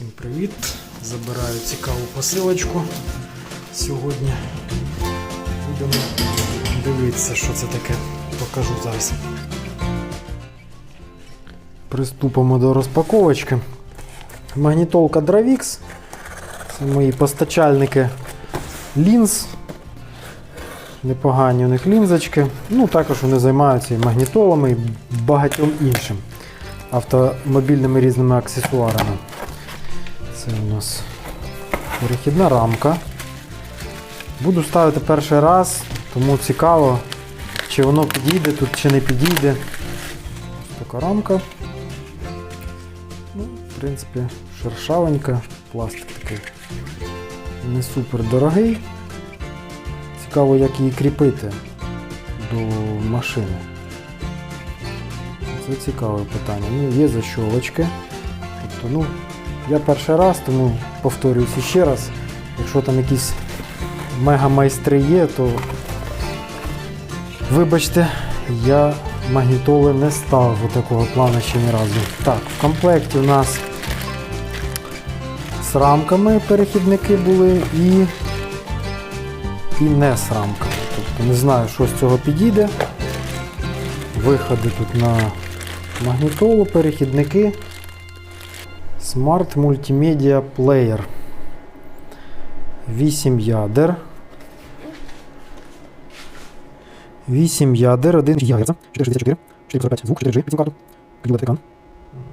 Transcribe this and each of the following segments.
Всім привіт! Забираю цікаву посилочку. Сьогодні будемо дивитися, що це таке. Покажу зараз. Приступимо до розпаковочки. Магнітолка Dravix. Це мої постачальники лінз. Непогані у них лінзочки. Ну, також вони займаються і магнітолами, і багатьом іншим автомобільними різними аксесуарами. У нас перехідна рамка. Буду ставити перший раз, тому цікаво, чи воно підійде тут, чи не підійде. Ось така рамка. Ну, в принципі, шершавенька, пластик такий не супер дорогий. Цікаво, як її кріпити до машини. Це цікаве питання. Ну, є защолочки. Тобто, ну, я перший раз, тому повторююся ще раз. Якщо там якісь мега-майстри є, то вибачте, я магнітоли не ставив такого плану ще ні разу. Так, в комплекті у нас з рамками перехідники були і, і не з рамками. Тобто не знаю, що з цього підійде. Виходи тут на магнітолу, перехідники. Smart Multimedia Player. 8 ядер. 8 ядер, 1 ГГц, 464, 445 звук, 4G, під карту, клівати екран,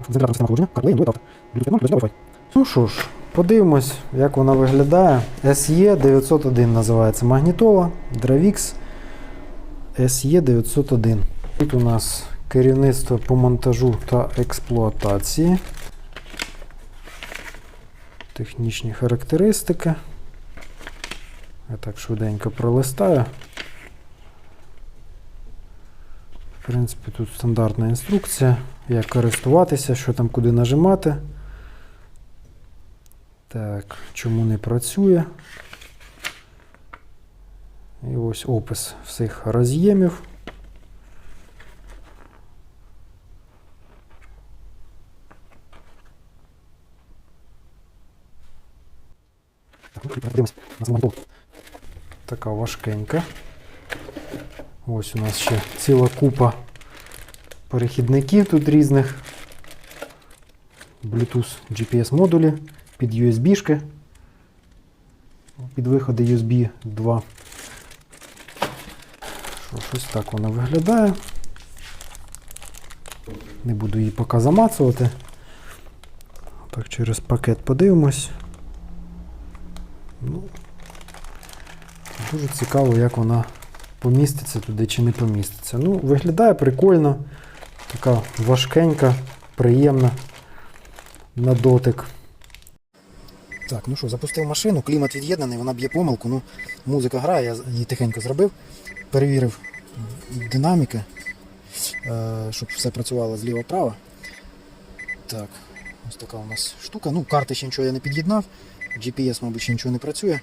вентилятор система охолодження, CarPlay, Android Auto, Bluetooth 5.0, Wi-Fi. Ну що ж, подивимось, як вона виглядає. SE 901 називається магнітола, Dravix SE 901. Тут у нас керівництво по монтажу та експлуатації. Технічні характеристики. Я так швиденько пролистаю. В принципі, тут стандартна інструкція, як користуватися, що там куди нажимати. Так, чому не працює. І ось опис всіх роз'ємів. Так, ну, подивимось на саму монтовку. Така важкенька. Ось у нас ще ціла купа перехідників тут різних. Bluetooth GPS модулі під USB-шки. Під виходи USB 2. Що, щось так воно виглядає. Не буду її поки замацувати. Так, через пакет подивимось. Ну, дуже цікаво, як вона поміститься туди чи не поміститься. Ну, виглядає прикольно, така важкенька, приємна на дотик. Так, ну що, запустив машину, клімат від'єднаний, вона б'є помилку. Ну, музика грає, я її тихенько зробив. Перевірив динаміки, е, щоб все працювало зліва-право. Так, ось така у нас штука. Ну, карти ще нічого я не під'єднав. GPS, мабуть, ще нічого не працює.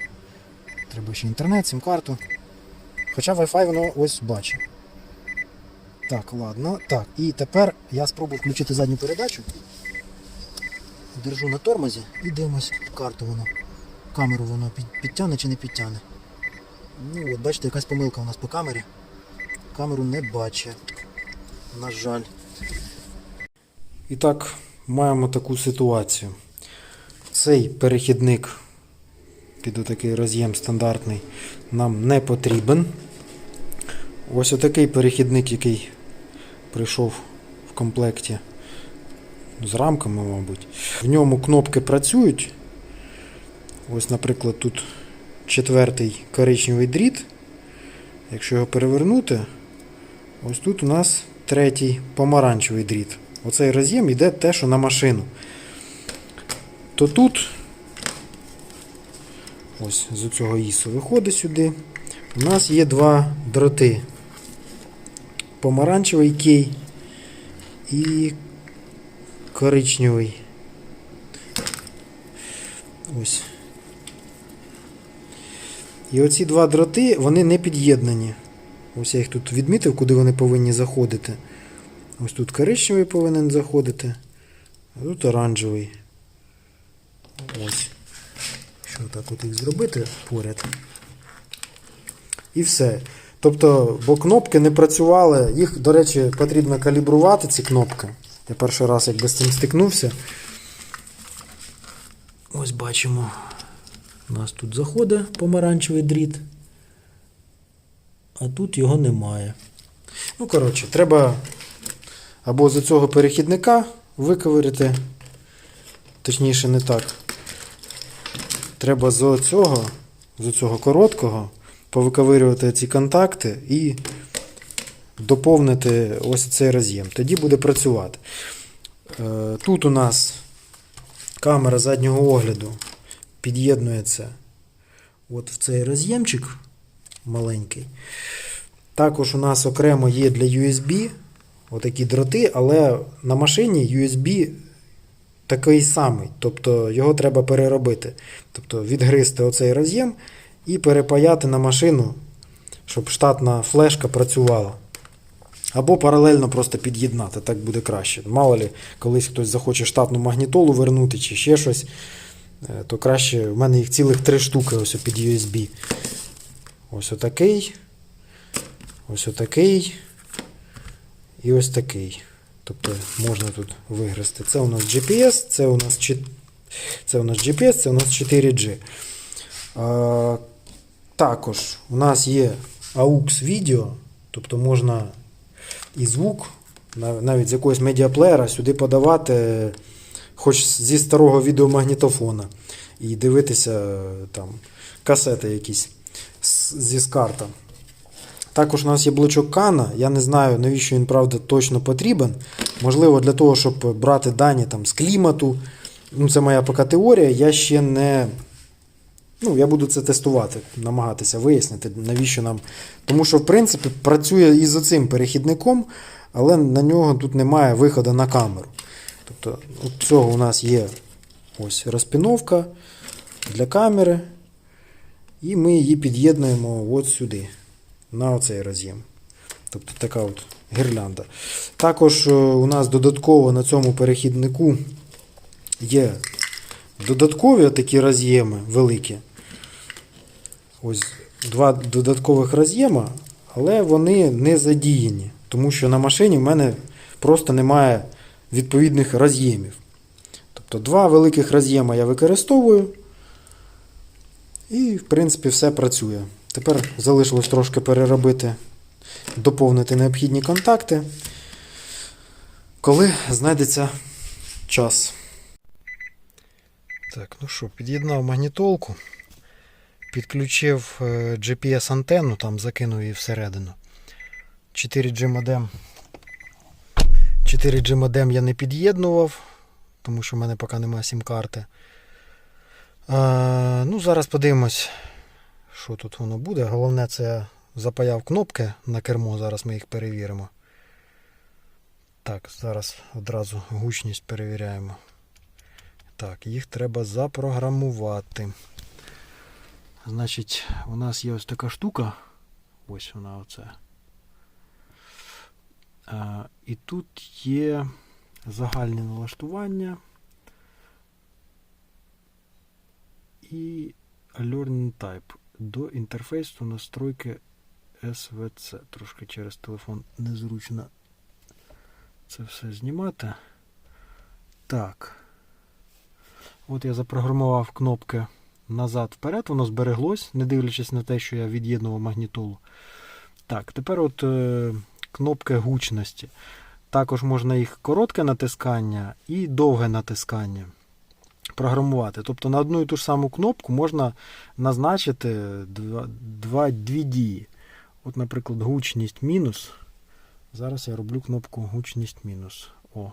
Треба ще інтернет, сім-карту. Хоча Wi-Fi воно ось бачить. Так, ладно. Так, і тепер я спробую включити задню передачу. Держу на тормозі і дивимось карту воно. Камеру воно під, підтягне чи не підтягне. Ну от, бачите, якась помилка у нас по камері. Камеру не бачить. На жаль. І так, маємо таку ситуацію. Цей перехідник під отакий роз'єм стандартний нам не потрібен. Ось отакий перехідник, який прийшов в комплекті з рамками, мабуть. В ньому кнопки працюють. Ось, наприклад, тут четвертий коричневий дріт. Якщо його перевернути, ось тут у нас третій помаранчевий дріт. Оцей роз'єм йде те, що на машину. То тут, ось з цього ІСу виходить сюди. У нас є два дроти. Помаранчевий кей і коричневий. Ось. І оці два дроти, вони не під'єднані. Ось я їх тут відмітив, куди вони повинні заходити. Ось тут коричневий повинен заходити, а тут оранжевий. Отак от їх зробити поряд. І все. Тобто, бо кнопки не працювали, їх, до речі, потрібно калібрувати, ці кнопки. Я перший раз якби з цим стикнувся. Ось бачимо. У нас тут заходить помаранчевий дріт. А тут його немає. Ну, коротше, треба або з цього перехідника виковирити. Точніше, не так. Треба з цього, з цього короткого повиковирювати ці контакти і доповнити ось цей роз'єм. Тоді буде працювати. Е, Тут у нас камера заднього огляду під'єднується от в цей роз'ємчик маленький. Також у нас окремо є для USB отакі дроти, але на машині USB такий самий. Тобто його треба переробити. Тобто відгризти оцей роз'єм і перепаяти на машину, щоб штатна флешка працювала. Або паралельно просто під'єднати, так буде краще. Мало ли, колись хтось захоче штатну магнітолу вернути чи ще щось, е, то краще. У мене їх цілих три штуки ось під USB. Ось отакий. Ось отакий. І ось такий. Тобто можна тут вигрести. Це у нас GPS, це у нас, це у нас GPS, це у нас 4G. А, також у нас є AUX відео, тобто можна і звук, навіть з якогось медіаплеєра сюди подавати, хоч зі старого відеомагнітофона, і дивитися е, там касети якісь зі скарта. Також у нас є блочок Кана. Я не знаю, навіщо він правда точно потрібен. Можливо, для того, щоб брати дані там, з клімату. Ну, це моя поки теорія. Я ще не. Ну, я буду це тестувати, намагатися вияснити, навіщо нам. Тому що, в принципі, працює і з цим перехідником, але на нього тут немає виходу на камеру. Тобто, от цього у нас є ось розпіновка для камери. І ми її під'єднуємо от сюди, на оцей роз'єм. Тобто така от гірлянда. Також е, у нас додатково на цьому перехіднику є додаткові такі роз'єми великі. Ось два додаткових роз'єма, але вони не задіяні, тому що на машині в мене просто немає відповідних роз'ємів. Тобто два великих роз'єма я використовую. І, в принципі, все працює. Тепер залишилось трошки переробити, доповнити необхідні контакти, коли знайдеться час. Так, ну що, під'єднав магнітолку, підключив е, GPS-антенну, там закинув її всередину. 4G модем. 4G модем я не під'єднував, тому що в мене поки немає сім-карти. Ну, зараз подивимось, що тут воно буде. Головне, це я запаяв кнопки на кермо, зараз ми їх перевіримо. Так, зараз одразу гучність перевіряємо. Так, їх треба запрограмувати. Значить, у нас є ось така штука. Ось вона оце. А, і тут є загальні налаштування. і Learning Type до інтерфейсу настройки SVC. Трошки через телефон незручно це все знімати. Так. От я запрограмував кнопки назад-вперед, воно збереглось, не дивлячись на те, що я від'єднував магнітолу. Так, тепер от е, кнопки гучності. Також можна їх коротке натискання і довге натискання програмувати. Тобто на одну і ту ж саму кнопку можна назначити два, два, дві дії. От, наприклад, гучність мінус. Зараз я роблю кнопку гучність мінус. О.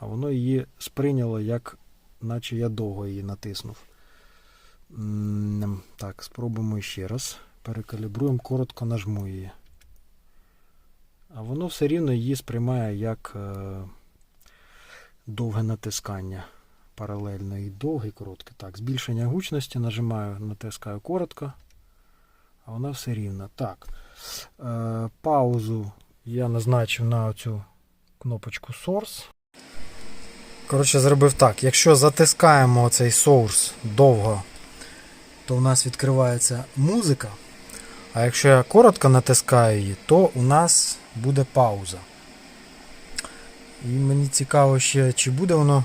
А воно її сприйняло, як наче я довго її натиснув. Так, спробуємо ще раз. Перекалібруємо, коротко нажму її. А воно все рівно її сприймає як е, довге натискання паралельно і довге, і коротке. Так, збільшення гучності нажимаю, натискаю коротко, а вона все рівна. Так. Е, паузу я назначив на цю кнопочку Source. Коротше, зробив так. Якщо затискаємо цей source довго то у нас відкривається музика. А якщо я коротко натискаю її, то у нас буде пауза. І мені цікаво ще, чи буде воно,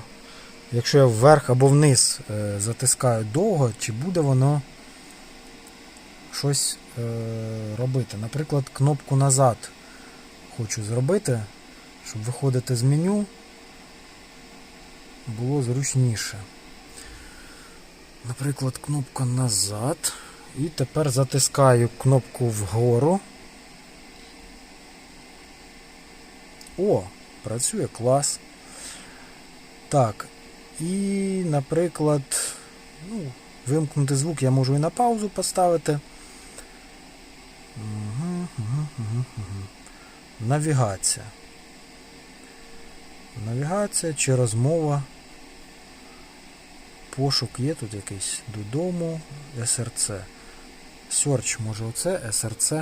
якщо я вверх або вниз е, затискаю довго, чи буде воно щось е, робити. Наприклад, кнопку назад хочу зробити, щоб виходити з меню було зручніше. Наприклад, кнопка назад. І тепер затискаю кнопку вгору. О, працює клас. Так. І, наприклад, ну, вимкнути звук я можу і на паузу поставити. Угу, угу, угу. Навігація. Навігація чи розмова. Пошук є тут якийсь додому, СРЦ. Search, може оце, СРЦ.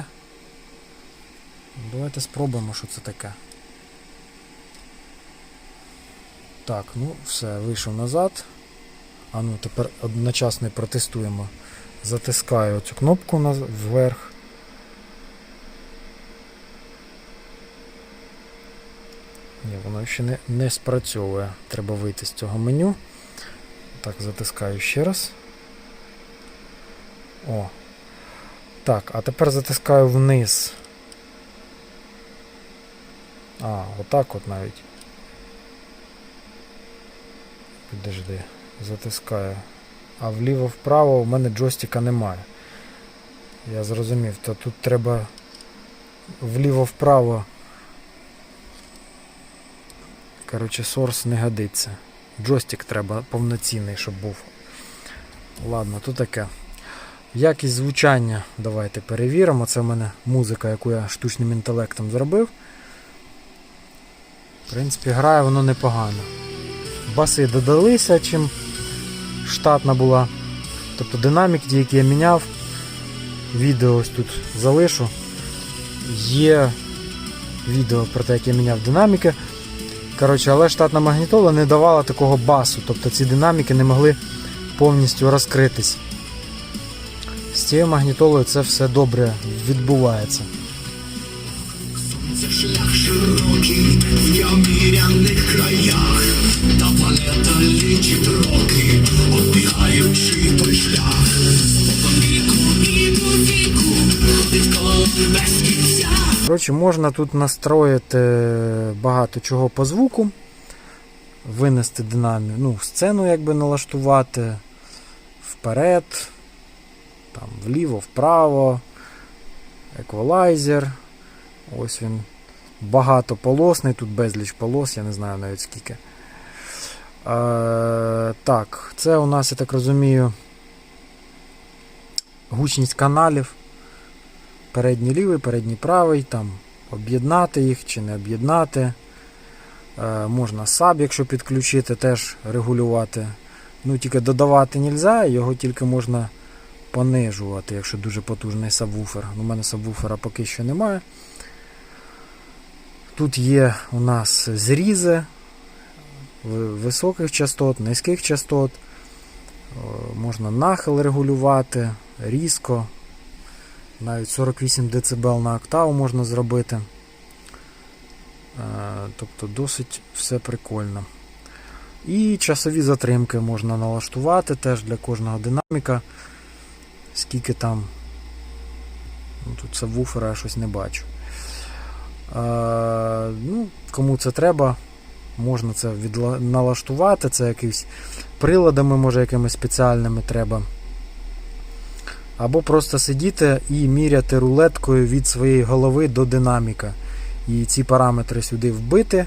Давайте спробуємо, що це таке. Так, ну все, вийшов назад. А ну тепер одночасно протестуємо. Затискаю цю кнопку вверх. Ні, воно ще не, не спрацьовує. Треба вийти з цього меню. Так, затискаю ще раз. О. Так, а тепер затискаю вниз. А, отак от навіть. Підожди, затискаю. А вліво-вправо у мене джойстика немає. Я зрозумів, то тут треба вліво-вправо. Коротше, сорс не годиться. Джойстик треба повноцінний, щоб був. Ладно, то таке. Якість звучання давайте перевіримо. Це в мене музика, яку я штучним інтелектом зробив. В принципі, грає воно непогано. Баси додалися, чим штатна була. Тобто динамік, ті, які я міняв. Відео ось тут залишу. Є відео про те, як я міняв динаміки. Коротше, але штатна магнітола не давала такого басу, тобто ці динаміки не могли повністю розкритись. З цією магнітолою це все добре відбувається. Лічить роки, оббігаючи той шлях. По віку і до віку, відколи без кінця. Коротше, можна тут настроїти багато чого по звуку, винести динамію, ну, сцену якби налаштувати вперед, там, вліво, вправо, еквалайзер. Ось він багатополосний, тут безліч полос, я не знаю навіть скільки. Е, так, це у нас, я так розумію, гучність каналів. Передній лівий, передній правий, там об'єднати їх чи не об'єднати. Е, можна саб, якщо підключити, теж регулювати. Ну, тільки додавати не можна, його тільки можна понижувати, якщо дуже потужний сабвуфер. У мене сабвуфера поки що немає. Тут є у нас зрізи високих частот, низьких частот. Е, Можна нахил регулювати, різко. Навіть 48 дБ на октаву можна зробити. Е, Тобто досить все прикольно. І часові затримки можна налаштувати теж для кожного динаміка. Скільки там. Ну, тут сабвуфера я щось не бачу. Е, ну, кому це треба, можна це відла... налаштувати. Це якимось приладами, може, якимись спеціальними треба. Або просто сидіти і міряти рулеткою від своєї голови до динаміка. І ці параметри сюди вбити,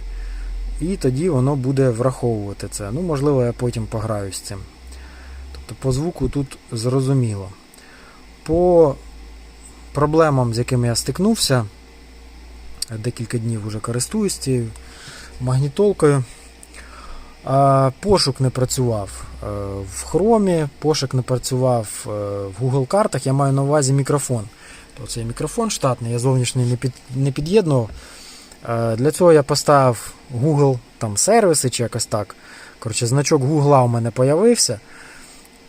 і тоді воно буде враховувати це. Ну, можливо, я потім пограю з цим. Тобто по звуку тут зрозуміло. По проблемам, з якими я стикнувся, декілька днів вже користуюсь цією магнітолкою. Пошук не працював е, в Chrome, пошук не працював е, в Google картах. Я маю на увазі мікрофон. То цей мікрофон штатний, я зовнішній не, під, не під'єднував. Е, Для цього я поставив Google там сервіси чи якось так. Коротше, значок Google у мене появився.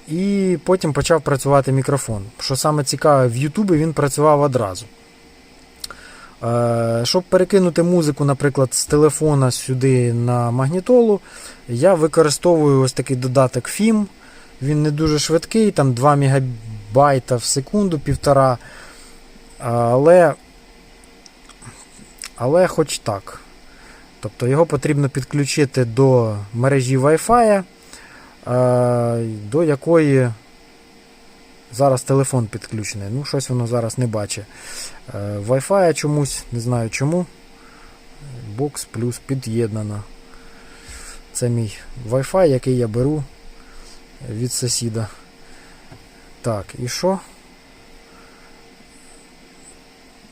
І потім почав працювати мікрофон. Що саме цікаве, в Ютубі він працював одразу. Е, Щоб перекинути музику, наприклад, з телефона сюди на магнітолу, я використовую ось такий додаток FIM. Він не дуже швидкий, там 2 МБ в секунду, півтора. Але, але хоч так. Тобто його потрібно підключити до мережі Wi-Fi, е, до якої зараз телефон підключений. Ну, щось воно зараз не бачить. Е, Wi-Fi чомусь, не знаю чому. Бокс плюс під'єднано. Це мій Wi-Fi, який я беру від сусіда. Так, і що?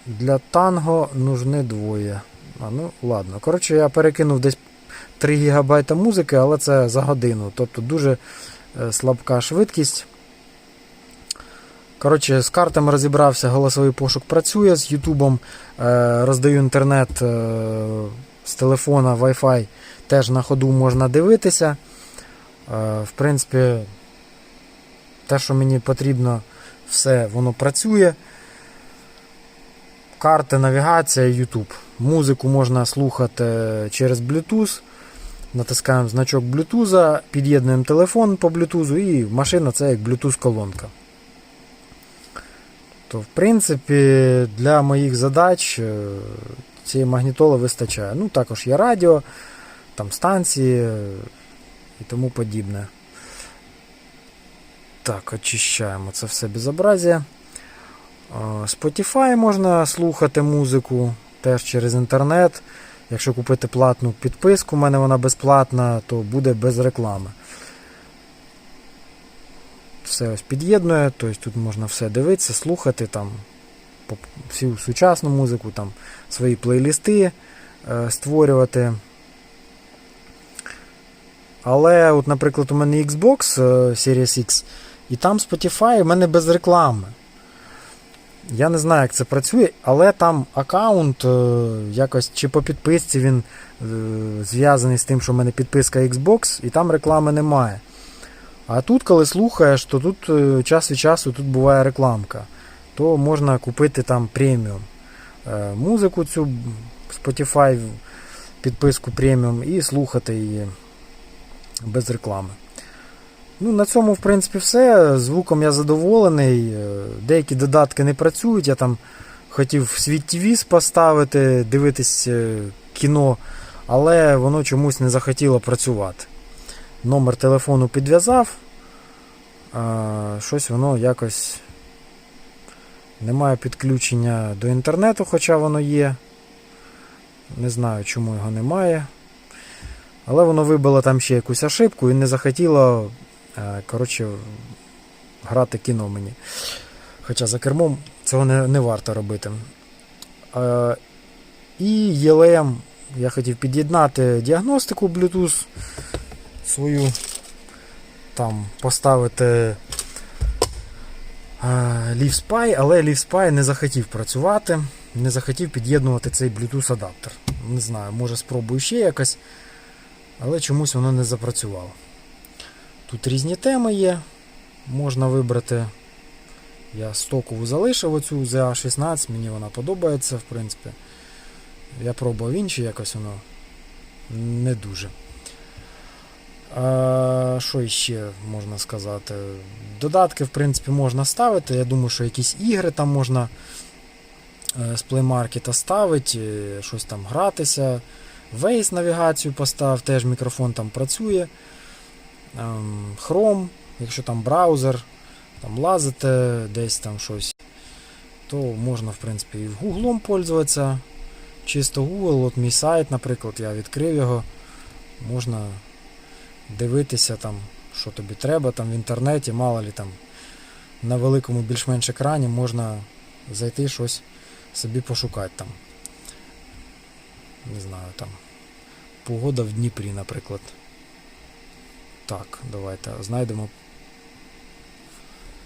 Для танго нужны двоє. А, ну ладно. Коротше, я перекинув десь 3 ГБ музики, але це за годину. Тобто дуже е, слабка швидкість. Коротше, з картами розібрався, голосовий пошук працює, з Ютубом е, роздаю інтернет е, з телефона Wi-Fi теж на ходу можна дивитися. Е, в принципі, те, що мені потрібно, все воно працює. Карти, навігація, YouTube. Музику можна слухати через Bluetooth. Натискаємо значок Bluetooth, під'єднуємо телефон по Bluetooth і машина це як Bluetooth-колонка. То, в принципі, для моїх задач е, цієї магнітоли вистачає. Ну, також є радіо, там станції е, і тому подібне. Так, очищаємо це все безобразія. Е, Spotify можна слухати музику теж через інтернет. Якщо купити платну підписку, у мене вона безплатна, то буде без реклами. Все ось під'єднує, тобто тут можна все дивитися, слухати, там, всю сучасну музику, там, свої плейлісти е, створювати. Але, от, наприклад, у мене Xbox е, Series X, і там Spotify у мене без реклами. Я не знаю, як це працює, але там аккаунт е, якось чи по підписці він е, зв'язаний з тим, що в мене підписка Xbox, і там реклами немає. А тут, коли слухаєш, то тут е, час від часу тут буває рекламка. То можна купити там преміум е, музику, цю Spotify, підписку преміум і слухати її без реклами. Ну, на цьому, в принципі, все. Звуком я задоволений. Е, Деякі додатки не працюють. Я там хотів світ ТВ поставити, дивитись кіно, але воно чомусь не захотіло працювати. Номер телефону підв'язав. а, Щось воно якось немає підключення до інтернету, хоча воно є. Не знаю, чому його немає. Але воно вибило там ще якусь ошибку і не захотіло е, коротше, грати кіно мені. Хоча за кермом цього не, не варто робити. Е, І ELM я хотів під'єднати діагностику Bluetooth свою, там поставити е, LiveSpy, але LiveSpy не захотів працювати, не захотів під'єднувати цей Bluetooth адаптер. Не знаю, може спробую ще якось, але чомусь воно не запрацювало. Тут різні теми є. Можна вибрати. Я стокову залишив оцю ZA16, мені вона подобається, в принципі. Я пробував інші, якось воно не дуже. А, що ще можна сказати? Додатки, в принципі, можна ставити. Я думаю, що якісь ігри там можна е, з Market ставити, е, щось там гратися. Waze навігацію постав, теж мікрофон там працює. Ем, Chrome, якщо там браузер, там лазите десь там щось, то можна, в принципі, і Google пользуватися. Чисто Google, от мій сайт, наприклад, я відкрив його. Можна дивитися там, що тобі треба там в інтернеті, мало ли там на великому більш-менш екрані можна зайти щось собі пошукати там. Не знаю, там. Погода в Дніпрі, наприклад. Так, давайте знайдемо.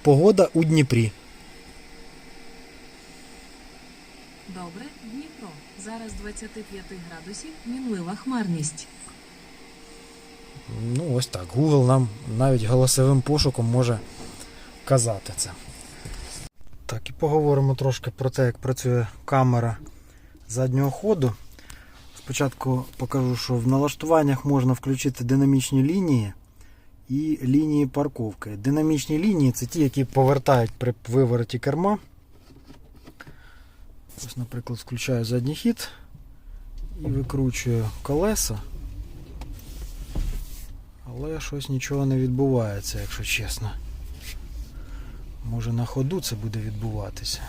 Погода у Дніпрі. Добре, Дніпро. Зараз 25 градусів, мінлива хмарність. Ну, ось так. Google нам навіть голосовим пошуком може казати це. Так, і поговоримо трошки про те, як працює камера заднього ходу. Спочатку покажу, що в налаштуваннях можна включити динамічні лінії і лінії парковки. Динамічні лінії це ті, які повертають при вивороті керма. Ось, наприклад, включаю задній хід і викручую колеса. Але щось нічого не відбувається, якщо чесно. Може на ходу це буде відбуватися.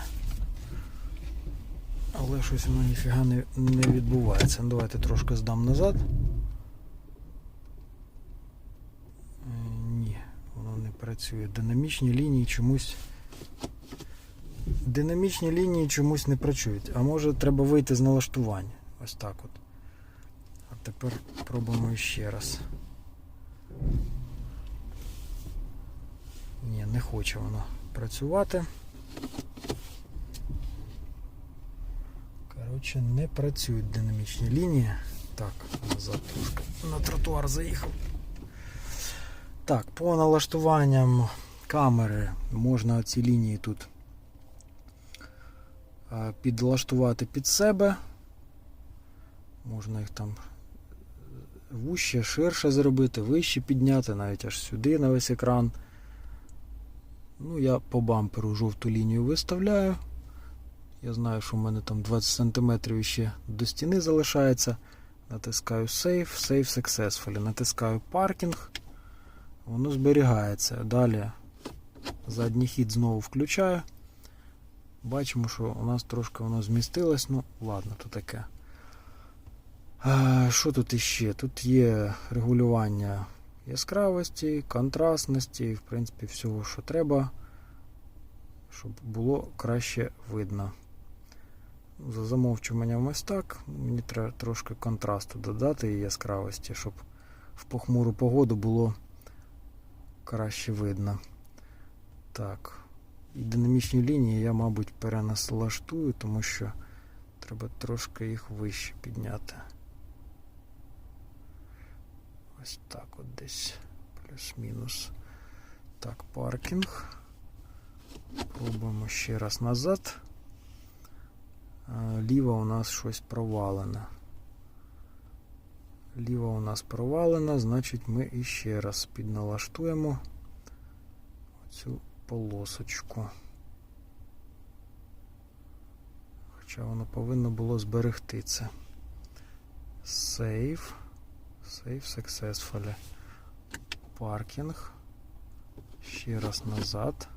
Але щось воно ніфіга не, не відбувається. Ну, давайте трошки здам назад. Е, Ні, воно не працює. Динамічні лінії чомусь. Динамічні лінії чомусь не працюють. А може треба вийти з налаштування. Ось так от. А тепер пробуємо ще раз. Ні, не хоче воно працювати. Коротше, не працюють динамічні лінії. Так, назад трошки на тротуар заїхав. Так, по налаштуванням камери можна ці лінії тут е, підлаштувати під себе. Можна їх там вуще, ширше зробити, вище підняти, навіть аж сюди на весь екран. Ну, я по бамперу жовту лінію виставляю. Я знаю, що в мене там 20 см ще до стіни залишається. Натискаю Save, Save Successfully. Натискаю паркінг. Воно зберігається. Далі задній хід знову включаю. Бачимо, що у нас трошки воно змістилось. Ну, ладно, то таке. Що тут іще? Тут є регулювання яскравості, контрастності, в принципі, всього, що треба, щоб було краще видно. За замовчуванням ось так. Мені треба трошки контрасту додати і яскравості, щоб в похмуру погоду було краще видно. Так. І динамічні лінії я, мабуть, перенаслаштую, тому що треба трошки їх вище підняти. Ось так от десь. Плюс-мінус. Так, паркінг. Пробуємо ще раз назад. Ліва у нас щось провалена. Ліва у нас провалена, значить ми іще раз підналаштуємо цю полосочку. Хоча воно повинно було зберегти це. Save. Save successfully. Паркінг. Ще раз назад.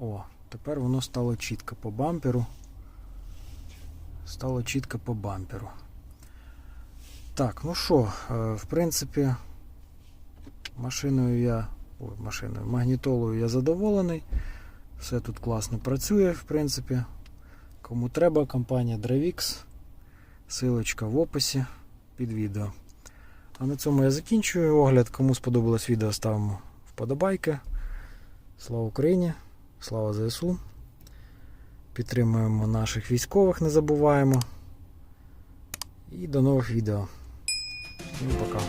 О, тепер воно стало чітко по бамперу. Стало чітко по бамперу. Так, ну що, е, в принципі, машиною я. Ой, машиною, магнітолою я задоволений. Все тут класно працює, в принципі. Кому треба, компанія Dravix. Силочка в описі під відео. А на цьому я закінчую огляд. Кому сподобалось відео, ставимо вподобайки. Слава Україні! Слава ЗСУ! Підтримуємо наших військових, не забуваємо. І до нових відео. Всім пока.